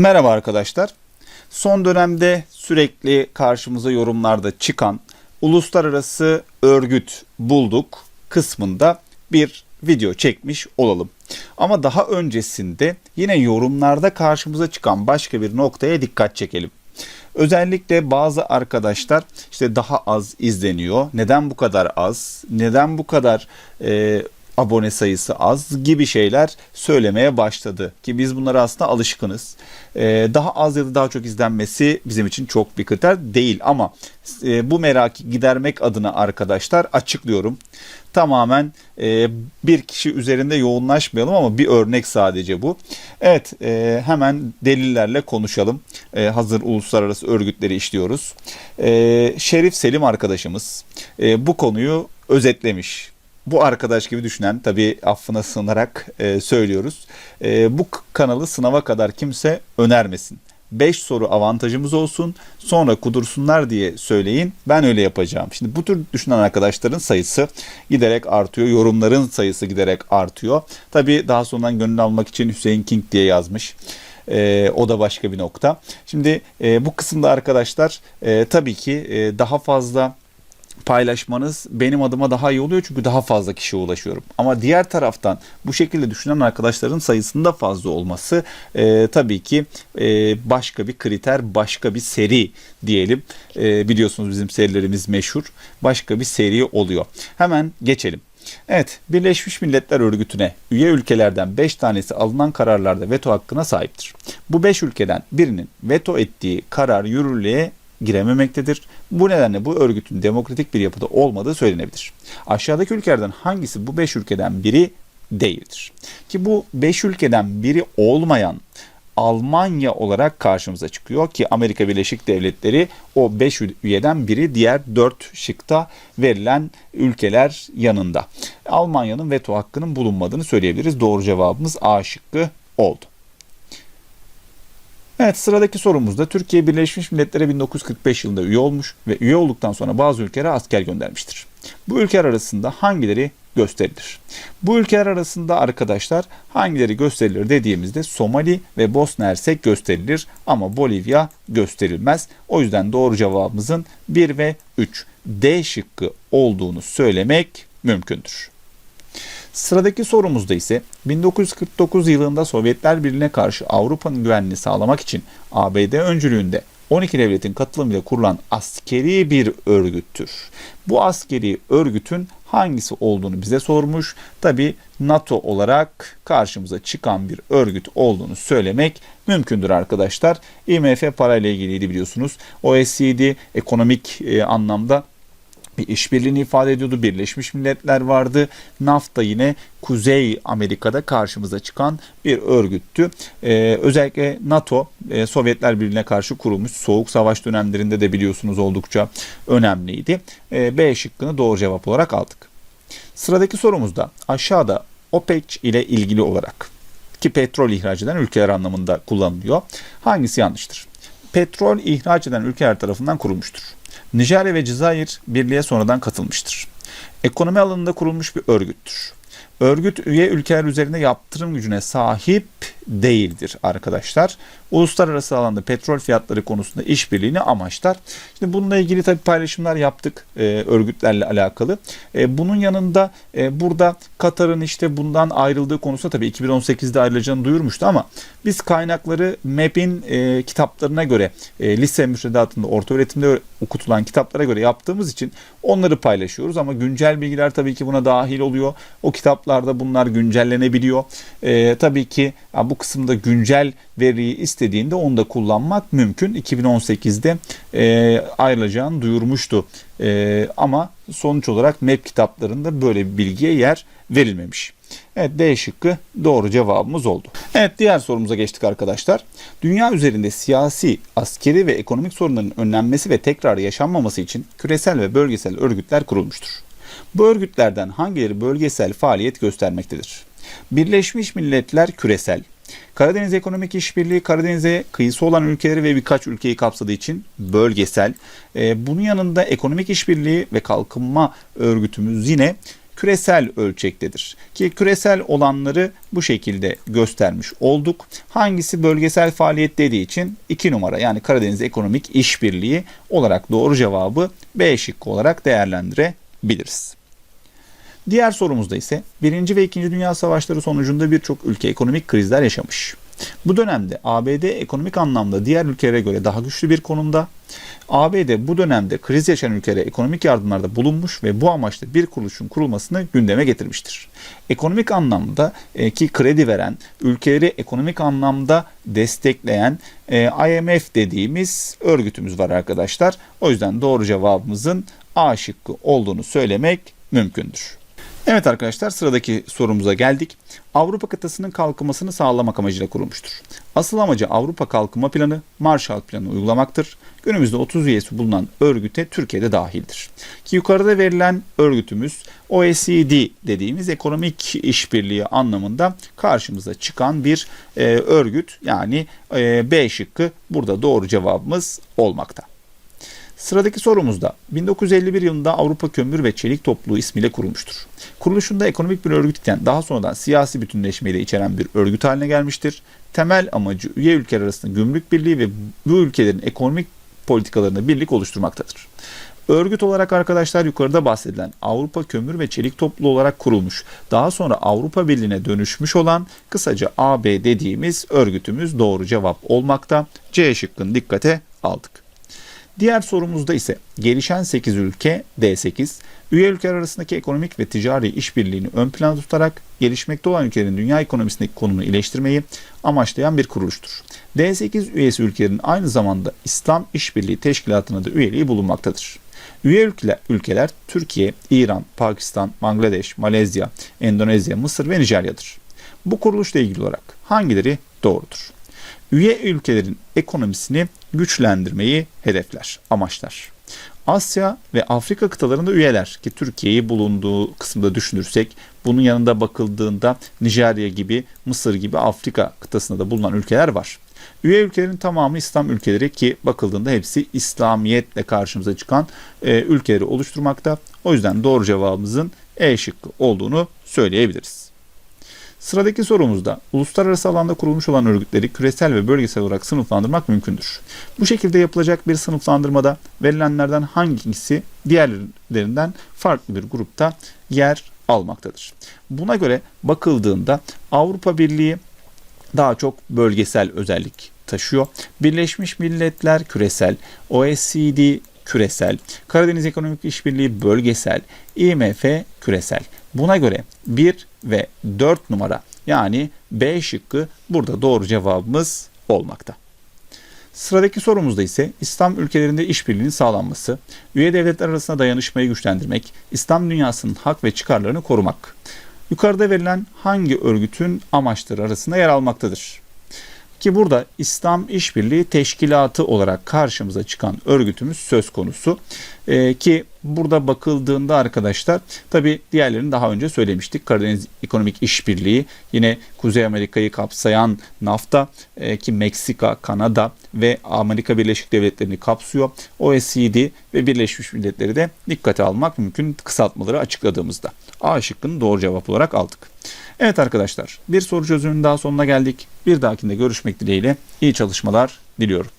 Merhaba arkadaşlar. Son dönemde sürekli karşımıza yorumlarda çıkan uluslararası örgüt bulduk kısmında bir video çekmiş olalım. Ama daha öncesinde yine yorumlarda karşımıza çıkan başka bir noktaya dikkat çekelim. Özellikle bazı arkadaşlar işte daha az izleniyor. Neden bu kadar az? Neden bu kadar e, abone sayısı az gibi şeyler söylemeye başladı. Ki biz bunlara aslında alışkınız. Ee, daha az ya da daha çok izlenmesi bizim için çok bir kriter değil ama e, bu merakı gidermek adına arkadaşlar açıklıyorum. Tamamen e, bir kişi üzerinde yoğunlaşmayalım ama bir örnek sadece bu. Evet e, hemen delillerle konuşalım. E, hazır uluslararası örgütleri işliyoruz. E, Şerif Selim arkadaşımız e, bu konuyu özetlemiş bu arkadaş gibi düşünen tabi affına sığınarak e, söylüyoruz. E, bu kanalı sınava kadar kimse önermesin. 5 soru avantajımız olsun sonra kudursunlar diye söyleyin ben öyle yapacağım. Şimdi bu tür düşünen arkadaşların sayısı giderek artıyor. Yorumların sayısı giderek artıyor. Tabi daha sonradan gönül almak için Hüseyin King diye yazmış. E, o da başka bir nokta. Şimdi e, bu kısımda arkadaşlar e, tabii ki e, daha fazla paylaşmanız benim adıma daha iyi oluyor çünkü daha fazla kişiye ulaşıyorum. Ama diğer taraftan bu şekilde düşünen arkadaşların sayısının da fazla olması e, tabii ki e, başka bir kriter, başka bir seri diyelim. E, biliyorsunuz bizim serilerimiz meşhur. Başka bir seri oluyor. Hemen geçelim. Evet, Birleşmiş Milletler Örgütü'ne üye ülkelerden 5 tanesi alınan kararlarda veto hakkına sahiptir. Bu 5 ülkeden birinin veto ettiği karar yürürlüğe girememektedir. Bu nedenle bu örgütün demokratik bir yapıda olmadığı söylenebilir. Aşağıdaki ülkelerden hangisi bu 5 ülkeden biri değildir? Ki bu 5 ülkeden biri olmayan Almanya olarak karşımıza çıkıyor ki Amerika Birleşik Devletleri o 5 üyeden biri diğer 4 şıkta verilen ülkeler yanında. Almanya'nın veto hakkının bulunmadığını söyleyebiliriz. Doğru cevabımız A şıkkı oldu. Evet sıradaki sorumuzda Türkiye Birleşmiş Milletler'e 1945 yılında üye olmuş ve üye olduktan sonra bazı ülkelere asker göndermiştir. Bu ülkeler arasında hangileri gösterilir? Bu ülkeler arasında arkadaşlar hangileri gösterilir dediğimizde Somali ve Bosna Hersek gösterilir ama Bolivya gösterilmez. O yüzden doğru cevabımızın 1 ve 3 D şıkkı olduğunu söylemek mümkündür. Sıradaki sorumuzda ise 1949 yılında Sovyetler Birliği'ne karşı Avrupa'nın güvenliğini sağlamak için ABD öncülüğünde 12 devletin katılımıyla kurulan askeri bir örgüttür. Bu askeri örgütün hangisi olduğunu bize sormuş. Tabi NATO olarak karşımıza çıkan bir örgüt olduğunu söylemek mümkündür arkadaşlar. IMF parayla ilgiliydi biliyorsunuz. OECD ekonomik e, anlamda bir işbirliğini ifade ediyordu. Birleşmiş Milletler vardı. NAFTA yine Kuzey Amerika'da karşımıza çıkan bir örgüttü. Ee, özellikle NATO e, Sovyetler Birliği'ne karşı kurulmuş soğuk savaş dönemlerinde de biliyorsunuz oldukça önemliydi. Ee, B şıkkını doğru cevap olarak aldık. Sıradaki sorumuzda aşağıda OPEC ile ilgili olarak ki petrol ihraç eden ülkeler anlamında kullanılıyor. Hangisi yanlıştır? Petrol ihraç eden ülkeler tarafından kurulmuştur. Nijerya ve Cezayir birliğe sonradan katılmıştır. Ekonomi alanında kurulmuş bir örgüttür. Örgüt üye ülkeler üzerinde yaptırım gücüne sahip değildir arkadaşlar. Uluslararası alanda petrol fiyatları konusunda işbirliğini amaçlar. Şimdi bununla ilgili tabii paylaşımlar yaptık e, örgütlerle alakalı. E, bunun yanında e, burada Katar'ın işte bundan ayrıldığı konusunda tabii 2018'de ayrılacağını duyurmuştu ama biz kaynakları MEP'in e, kitaplarına göre e, lise müfredatında orta öğretimde okutulan kitaplara göre yaptığımız için onları paylaşıyoruz ama güncel bilgiler tabii ki buna dahil oluyor. O kitaplarda bunlar güncellenebiliyor. E, tabii ki bu kısımda güncel veriyi istediğinde onu da kullanmak mümkün. 2018'de e, ayrılacağını duyurmuştu. E, ama sonuç olarak MEP kitaplarında böyle bir bilgiye yer verilmemiş. Evet D şıkkı doğru cevabımız oldu. Evet diğer sorumuza geçtik arkadaşlar. Dünya üzerinde siyasi, askeri ve ekonomik sorunların önlenmesi ve tekrar yaşanmaması için küresel ve bölgesel örgütler kurulmuştur. Bu örgütlerden hangileri bölgesel faaliyet göstermektedir? Birleşmiş Milletler küresel, Karadeniz Ekonomik İşbirliği Karadeniz'e kıyısı olan ülkeleri ve birkaç ülkeyi kapsadığı için bölgesel. E, bunun yanında Ekonomik İşbirliği ve Kalkınma Örgütümüz yine küresel ölçektedir. Ki küresel olanları bu şekilde göstermiş olduk. Hangisi bölgesel faaliyet dediği için 2 numara yani Karadeniz Ekonomik İşbirliği olarak doğru cevabı B şıkkı olarak değerlendirebiliriz. Diğer sorumuzda ise 1. ve 2. Dünya Savaşları sonucunda birçok ülke ekonomik krizler yaşamış. Bu dönemde ABD ekonomik anlamda diğer ülkelere göre daha güçlü bir konumda. ABD bu dönemde kriz yaşayan ülkelere ekonomik yardımlarda bulunmuş ve bu amaçla bir kuruluşun kurulmasını gündeme getirmiştir. Ekonomik anlamda e, ki kredi veren, ülkeleri ekonomik anlamda destekleyen e, IMF dediğimiz örgütümüz var arkadaşlar. O yüzden doğru cevabımızın A şıkkı olduğunu söylemek mümkündür. Evet arkadaşlar sıradaki sorumuza geldik. Avrupa kıtasının kalkınmasını sağlamak amacıyla kurulmuştur. Asıl amacı Avrupa Kalkınma Planı, Marshall Planı uygulamaktır. Günümüzde 30 üyesi bulunan örgüte Türkiye'de dahildir. Ki yukarıda verilen örgütümüz OECD dediğimiz ekonomik işbirliği anlamında karşımıza çıkan bir e, örgüt yani e, B şıkkı burada doğru cevabımız olmakta. Sıradaki sorumuzda 1951 yılında Avrupa Kömür ve Çelik Topluluğu ismiyle kurulmuştur. Kuruluşunda ekonomik bir örgüt daha sonradan siyasi bütünleşmeyi de içeren bir örgüt haline gelmiştir. Temel amacı üye ülkeler arasında gümrük birliği ve bu ülkelerin ekonomik politikalarını birlik oluşturmaktadır. Örgüt olarak arkadaşlar yukarıda bahsedilen Avrupa Kömür ve Çelik Topluluğu olarak kurulmuş, daha sonra Avrupa Birliği'ne dönüşmüş olan kısaca AB dediğimiz örgütümüz doğru cevap olmakta. C şıkkını dikkate aldık. Diğer sorumuzda ise gelişen 8 ülke D8, üye ülkeler arasındaki ekonomik ve ticari işbirliğini ön plana tutarak gelişmekte olan ülkelerin dünya ekonomisindeki konumunu iyileştirmeyi amaçlayan bir kuruluştur. D8 üyesi ülkelerin aynı zamanda İslam İşbirliği Teşkilatı'na da üyeliği bulunmaktadır. Üye ülkeler, ülkeler Türkiye, İran, Pakistan, Bangladeş, Malezya, Endonezya, Mısır ve Nijerya'dır. Bu kuruluşla ilgili olarak hangileri doğrudur? Üye ülkelerin ekonomisini güçlendirmeyi hedefler, amaçlar. Asya ve Afrika kıtalarında üyeler ki Türkiye'yi bulunduğu kısımda düşünürsek bunun yanında bakıldığında Nijerya gibi, Mısır gibi Afrika kıtasında da bulunan ülkeler var. Üye ülkelerin tamamı İslam ülkeleri ki bakıldığında hepsi İslamiyetle karşımıza çıkan e, ülkeleri oluşturmakta. O yüzden doğru cevabımızın E şıkkı olduğunu söyleyebiliriz. Sıradaki sorumuzda uluslararası alanda kurulmuş olan örgütleri küresel ve bölgesel olarak sınıflandırmak mümkündür. Bu şekilde yapılacak bir sınıflandırmada verilenlerden hangisi diğerlerinden farklı bir grupta yer almaktadır. Buna göre bakıldığında Avrupa Birliği daha çok bölgesel özellik taşıyor. Birleşmiş Milletler küresel, OECD küresel, Karadeniz Ekonomik İşbirliği bölgesel, IMF küresel. Buna göre 1 ve 4 numara yani B şıkkı burada doğru cevabımız olmakta. Sıradaki sorumuzda ise İslam ülkelerinde işbirliğinin sağlanması, üye devletler arasında dayanışmayı güçlendirmek, İslam dünyasının hak ve çıkarlarını korumak. Yukarıda verilen hangi örgütün amaçları arasında yer almaktadır? Ki burada İslam İşbirliği Teşkilatı olarak karşımıza çıkan örgütümüz söz konusu. Ee, ki burada bakıldığında arkadaşlar tabi diğerlerini daha önce söylemiştik. Karadeniz Ekonomik İşbirliği yine Kuzey Amerika'yı kapsayan NAFTA e, ki Meksika, Kanada ve Amerika Birleşik Devletleri'ni kapsıyor. OECD ve Birleşmiş Milletleri de dikkate almak mümkün kısaltmaları açıkladığımızda. A şıkkını doğru cevap olarak aldık. Evet arkadaşlar bir soru çözümünün daha sonuna geldik. Bir dahakinde görüşmek dileğiyle iyi çalışmalar diliyorum.